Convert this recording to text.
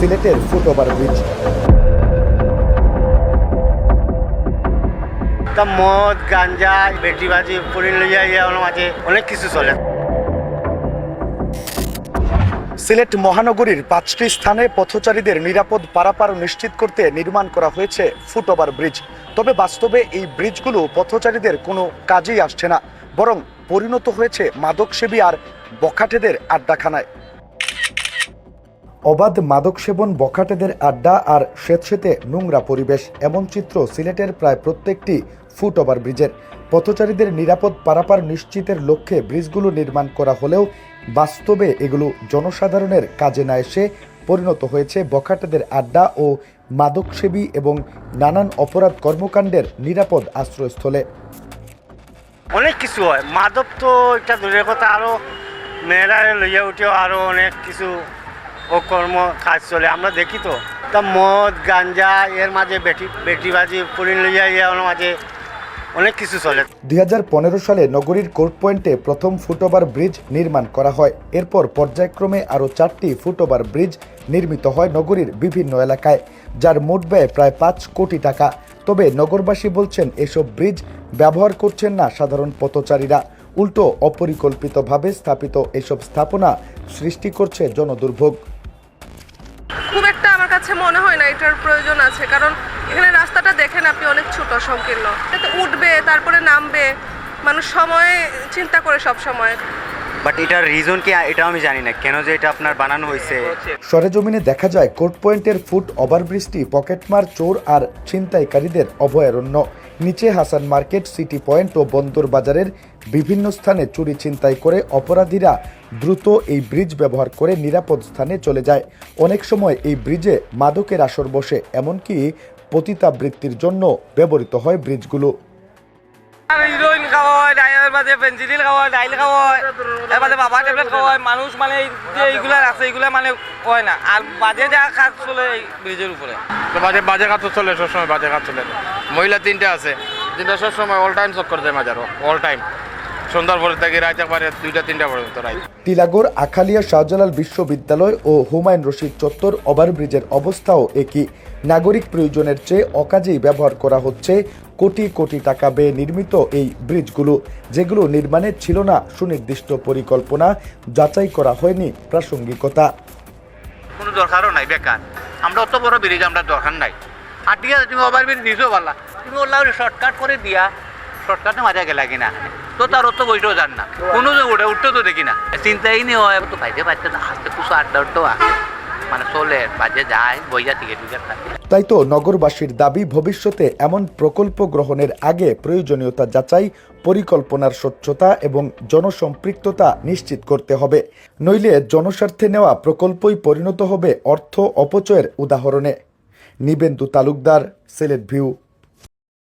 সিলেটের foot over bridge. মদ গাঞ্জা বেটিবাজি পুরি লইয়া ওর মাঝে অনেক কিছু চলে। সিলেট মহানগরীর পাঁচটি স্থানে পথচারীদের নিরাপদ পারাপার নিশ্চিত করতে নির্মাণ করা হয়েছে ফুটওভার ব্রিজ। তবে বাস্তবে এই ব্রিজগুলো পথচারীদের কোনো কাজেই আসছে না বরং পরিণত হয়েছে মাদকসেবী আর বখাটেদের আড্ডাখানায়। অবাধ মাদক সেবন বখাটেদের আড্ডা আর স্বেচ্ছেতে নোংরা পরিবেশ, এমন চিত্র সিলেটের প্রায় প্রত্যেকটি ফুট ওভার ব্রিজের। পথচারীদের নিরাপদ পারাপার নিশ্চিতের লক্ষ্যে ব্রিজগুলো নির্মাণ করা হলেও বাস্তবে এগুলো জনসাধারণের কাজে না এসে পরিণত হয়েছে বখাটেদের আড্ডা ও মাদকসেবী এবং নানান অপরাধ কর্মকাণ্ডের নিরাপদ আশ্রয়স্থলে। অনেক কিছু হয়। মাদক তো এটা দূরের কথা। আরও মেয়েরা লইয়া উঠেও আরও অনেক কিছু ও কর্ম কাজ চলে, আমরা দেখি তো। তা মদ, গাঞ্জা, এর মাঝে বেটি, বেটিবাজি পুরি লইয়া ওর মাঝে অনেক কিছু চলে। দু হাজার পনেরো সালে নগরীর কোর্ট পয়েন্টে প্রথম ফুটওভার ব্রিজ নির্মাণ করা হয়। এরপর পর্যায়ক্রমে আরও চারটি ফুটওভার ব্রিজ নির্মিত হয় নগরীর বিভিন্ন এলাকায়, যার মোট ব্যয় প্রায় পাঁচ কোটি টাকা। তবে নগরবাসী বলছেন, এসব ব্রিজ ব্যবহার করছেন না সাধারণ পথচারীরা। উল্টো অপরিকল্পিতভাবে স্থাপিত এসব স্থাপনা সৃষ্টি করছে জনদুর্ভোগ। কাছে মনে হয় না এটার প্রয়োজন আছে। কারণ এখানে রাস্তাটা দেখেন আপনি, অনেক ছোট, সংকীর্ণ। উঠবে, তারপরে নামবে। মানুষ সময়ে চিন্তা করে সব সময় বাট এটার রিজন কি এটা আমি জানি না। কেন যে এটা আপনার বানানো হয়েছে? সরেজমিনে দেখা যায়, কোর্ট পয়েন্টের ফুট ওভারব্রিজটি পকেটমার, চোর আর ছিনতাইকারীদের অভয়ারণ্য। নিচে হাসান মার্কেট, সিটি পয়েন্ট ও বন্দর বাজারের বিভিন্ন স্থানে চুরি ছিনতাই করে অপরাধীরা দ্রুত এই ব্রিজ ব্যবহার করে নিরাপদ স্থানে চলে যায়। অনেক সময় এই ব্রিজে মাদকের আসর বসে, এমনকি পতিতাবৃত্তির জন্য ব্যবহৃত হয় ব্রিজগুলো। হিরোইন খাওয়া হয় ডাইলের মাঝে পেন্সিল খাওয়া ডাইল খাওয়া হয়। এর মাঝে বাবা ট্যাবলেট খাওয়া মানুষ মানে যে এইগুলা আছে, এইগুলা মানে হয় না। আর বাজে যা কাজ চলে এই ব্রিজের উপরে। বাজে বাজে কাজ চলে, সবসময় বাজে কাজ চলে। মহিলা তিনটা আছে। তিনটা সবসময় অল টাইম চক্কর দেয় মাজারও অল টাইম সন্ধ্যার পরে থেকে রাত একবারে দুইটা তিনটা পর্যন্ত রাত। টিলাগড় আখালিয়া শাহজালাল বিশ্ববিদ্যালয় ও হুমায়ুন রশিদ চত্বর ওভারব্রিজের অবস্থাও একই। নাগরিক প্রয়োজনের চেয়ে অকাজেই ব্যবহার করা হচ্ছে কোটি কোটি টাকা ব্যয়ে নির্মিত এই ব্রিজগুলো যেগুলো নির্মাণে ছিল না সুনির্দিষ্ট পরিকল্পনা যাচাই করা হয়নি প্রাসঙ্গিকতা। কোনো দরকারও নাই বেকার। আমরা অত বড় ব্রিজ আমরা দরকার নাই। আর ঠিক আছে তুমি ওভার ব্রিজ দিছো পারলা। তুমি ওলা শর্টকাট করে দিয়া শর্টকাটে মাঝে গেলা কিনা? তো তার অত বইটাও জান না। কোনো উঠে উঠতে তো দেখি না। চিন্তাই নেই, হয়, তো ভাইতে না। হাসতে কুসো আড্ডা উঠতেও আসে। মানে চলে, বাজে যায়, বইয়া টিকিট টিকিট থাকে। তাই তো নগরবাসীর দাবি, ভবিষ্যতে এমন প্রকল্প গ্রহণের আগে প্রয়োজনীয়তা যাচাই, পরিকল্পনার স্বচ্ছতা এবং জনসম্পৃক্ততা নিশ্চিত করতে হবে। নইলে জনস্বার্থে নেওয়া প্রকল্পই পরিণত হবে অর্থ অপচয়ের উদাহরণে। নিবেন্দু তালুকদার, সিলেট ভিউ।